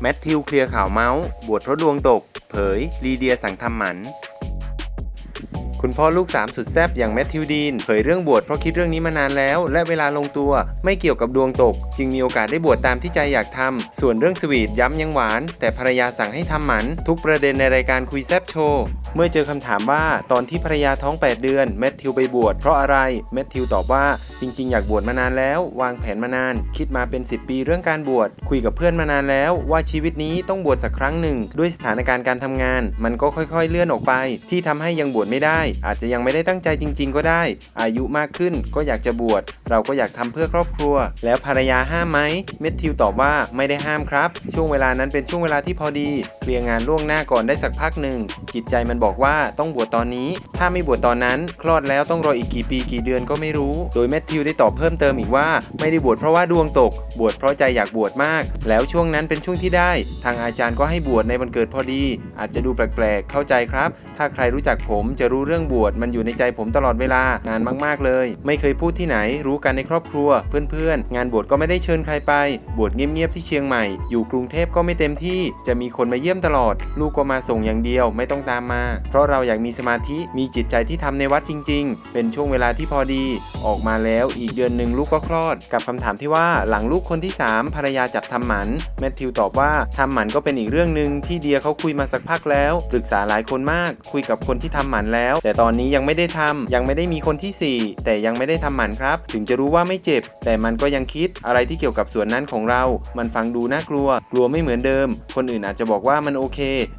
แมทธิวเคลียร์ข่าวเมาส์ บวชเพราะดวงตก เผย ลีเดียสั่งทำหมัน คุณพ่อลูกสามสุดแซ่บอย่างแมทธิวดีน เผยเรื่องบวชเพราะคิดเรื่องนี้มานานแล้ว และเวลาลงตัวไม่เกี่ยวกับดวงตก จึงมีโอกาสได้บวชตามที่ใจอยากทำส่วนเรื่องสวีทย้ำยังหวาน แต่ภรรยาสั่งให้ทำหมัน ทุกประเด็นในรายการคุยแซบโชว์ เมื่อเจอคำถามว่าตอนที่ภรรยาท้อง 8 เดือนแมทธิวไปบวชเพราะอะไรแมทธิวตอบว่าจริง ๆ อยากบวชมานานแล้ว วางแผนมานาน คิดมาเป็น 10 ปีเรื่องการบวชคุยกับเพื่อนมานานแล้ว ว่าชีวิตนี้ต้องบวชสักครั้งหนึ่ง ด้วยสถานการณ์การทำงาน มันก็ค่อยๆ เลื่อนออกไป ที่ทำให้ยังบวชไม่ได้ อาจจะยังไม่ได้ตั้งใจจริง ๆ ก็ได้ อายุมากขึ้นก็อยากจะบวชเราก็อยากทำเพื่อครอบครัว แล้วภรรยาห้ามไหมเมทธิวตอบว่าไม่ได้ห้ามครับ ช่วงเวลานั้นเป็นช่วงเวลาที่พอดีเคลียร์งานล่วงหน้าก่อนได้สักพักหนึ่งจิตใจมันบอกอกว่าต้องบวชตอนนี้ ถ้าไม่บวชตอนนั้น คลอดแล้วต้องรออีกกี่ปีกี่เดือนก็ไม่รู้ โดยแมทธิวได้ตอบเพิ่มเติมอีกว่า ไม่ได้บวชเพราะว่าดวงตก บวชเพราะใจอยากบวชมาก แล้วช่วงนั้นเป็นช่วงที่ได้ ทางอาจารย์ก็ให้บวชในวันเกิดพอดี อาจจะดูแปลกๆ เข้าใจครับ ถ้าใครรู้จักผมจะรู้เรื่องบวชมันอยู่ในใจผมตลอดเวลานานมากๆเลย ไม่เคยพูดที่ไหน รู้กันในครอบครัว เพื่อนๆ งานบวชก็ไม่ได้เชิญใครไป บวชเงียบๆที่เชียงใหม่ อยู่กรุงเทพก็ไม่เต็มที่ จะมีคนมาเยี่ยมตลอด ลูกก็มาส่งอย่างเดียวไม่ต้องตามมา เพราะเราอยากมีสมาธิมีจิตใจที่ทำในวัดจริง ๆ เป็นช่วงเวลาที่พอดี ออกมาแล้วอีกเดือนหนึ่งลูกก็คลอด กับคำถามที่ว่าหลังลูกคนที่ 3 ภรรยาจับทำหมันแมทธิวตอบว่าทำหมันก็เป็นอีกเรื่องหนึ่งที่เดียเขาคุยมาสักพักแล้วปรึกษาหลายคนมากคุยกับคนที่ทำหมันแล้ว แต่ตอนนี้ยังไม่ได้ทำยังไม่ได้มีคนที่ 4 แต่ยังไม่ได้ทำหมันครับ ถึงจะรู้ว่าไม่เจ็บ แต่มันก็ยังคิดอะไรที่เกี่ยวกับส่วนนั้นของเรา มันฟังดูน่ากลัว กลัวไม่เหมือนเดิม คนอื่นอาจจะบอกว่ามันโอเค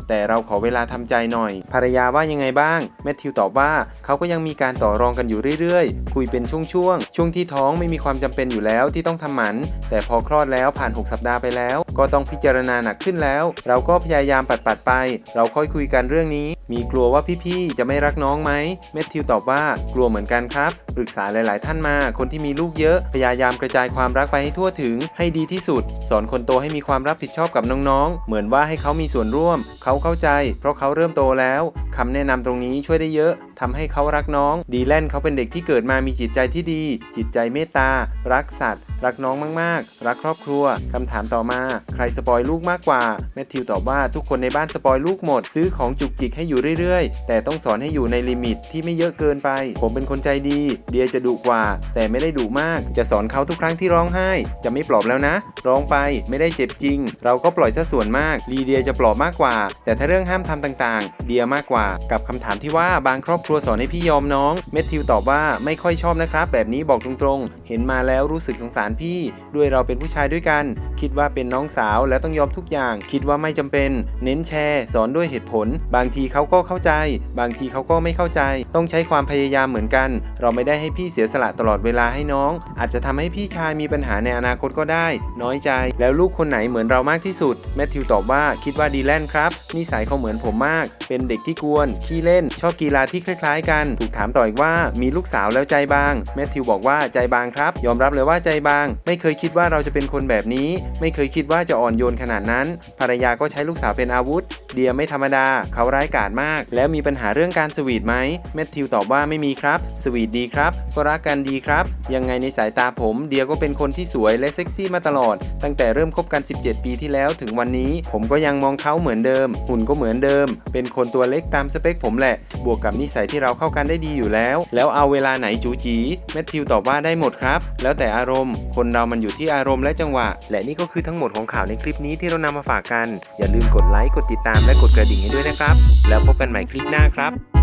แต่เราขอเวลาทำใจหน่อย ภรรยาว่ายังไงบ้างแมทธิวตอบว่าเขาก็ยังมีการต่อรองกันอยู่เรื่อยๆ คุยเป็นช่วงๆช่วงที่ท้องไม่มีความจำเป็นอยู่แล้วที่ต้องทำหมัน แต่พอคลอดแล้วผ่าน 6 สัปดาห์ไปแล้ว ก็ต้องพิจารณาหนักขึ้นแล้ว เราก็พยายามปัดๆไป เราค่อยคุยกันเรื่องนี้ มีกลัวว่าพี่ๆจะไม่รักน้องไหมเมทธิวตอบว่ากลัวเหมือนกันครับปรึกษาหลาย ๆ ท่านมา คนที่มีลูกเยอะ พยายามกระจายความรักไปให้ทั่วถึง ให้ดีที่สุด สอนคนโตให้มีความรับผิดชอบกับน้องๆ เหมือนว่าให้เขามีส่วนร่วม เขาเข้าใจ เพราะเขาเริ่มโตแล้วคำแนะนำตรงนี้ช่วยได้เยอะ ทำให้เขารักน้อง ดีแลนเขาเป็นเด็กที่เกิดมามีจิตใจที่ดี จิตใจเมตตา รักสัตว์ รักน้องมาก ๆ รักครอบครัวคำถามต่อมา ใครสปอยลูกมากกว่า แมทธิวตอบว่าทุกคนในบ้านสปอยลูกหมด ซื้อของจุกจิกให้อยู่เรื่อย ๆ แต่ต้องสอนให้อยู่ในลิมิตที่ไม่เยอะเกินไป ผมเป็นคนใจดี เดียจะดุกว่า แต่ไม่ได้ดุมาก จะสอนเขาทุกครั้งที่ร้องไห้ จะไม่ปลอบแล้วนะ ร้องไปไม่ได้เจ็บจริง เราก็ปล่อยซะส่วนมาก ลีเดียจะปลอบมากกว่า แต่ถ้าเรื่องห้ามทำต่าง ๆ เดียมากกว่า กับคำถามที่ว่าบางครอบครัวสอนให้พี่ยอมน้อง เมทธิวตอบว่าไม่ค่อยชอบนะครับ แบบนี้บอกตรงๆ เห็นมาแล้วรู้สึกสงสารพี่ ด้วยเราเป็นผู้ชายด้วยกัน คิดว่าเป็นน้องสาวแล้วต้องยอมทุกอย่าง คิดว่าไม่จำเป็น เน้นแชร์ สอนด้วยเหตุผล บางทีเขาก็เข้าใจ บางทีเขาก็ไม่เข้าใจ ต้องใช้ความพยายามเหมือนกัน เราไม่ได้ให้พี่เสียสละตลอดเวลาให้น้อง อาจจะทำให้พี่ชายมีปัญหาในอนาคตก็ได้ น้อยใจ แล้วลูกคนไหนเหมือนเรามากที่สุด แมทธิวตอบว่าคิดว่าดีแลนครับนิสัยเขาเหมือนผมมาก เป็นเด็กที่กวนขี้เล่น ชอบกีฬาที่คล้ายๆกัน ถูกถามต่ออีกว่ามีลูกสาวแล้วใจบาง แมทธิวบอกว่าใจบางครับ ยอมรับเลยว่าใจบาง ไม่เคยคิดว่าเราจะเป็นคนแบบนี้ ไม่เคยคิดว่าจะอ่อนโยนขนาดนั้น ภรรยาก็ใช้ลูกสาวเป็นอาวุธเดียไม่ธรรมดา เขาร้ายกาจมาก แล้วมีปัญหาเรื่องการสวีทไหมแมทธิวตอบว่าไม่มีครับ สวีทดีครับก็รักกันดีครับ ยังไงในสายตาผม เดียก็เป็นคนที่สวยและเซ็กซี่มาตลอด ตั้งแต่เริ่มคบกัน 17 ปีที่แล้วถึงวันนี้ ผมก็ยังมองเขาเหมือนเดิม หุ่นก็เหมือนเดิม เป็นคนตัวเล็กตามสเปคผมแหละ บวกกับนิสัยที่เราเข้ากันได้ดีอยู่แล้ว แล้วเอาเวลาไหนจูจีแมทธิวตอบว่าได้หมดครับ แล้วแต่อารมณ์ คนเรามันอยู่ที่อารมณ์และจังหวะ และนี่ก็คือทั้งหมดของข่าวในคลิปนี้ที่เรานำมาฝากกัน อย่าลืมกดไลค์กดติดตามและกดกระดิ่งให้ด้วยนะครับ แล้วพบกันใหม่คลิปหน้าครับ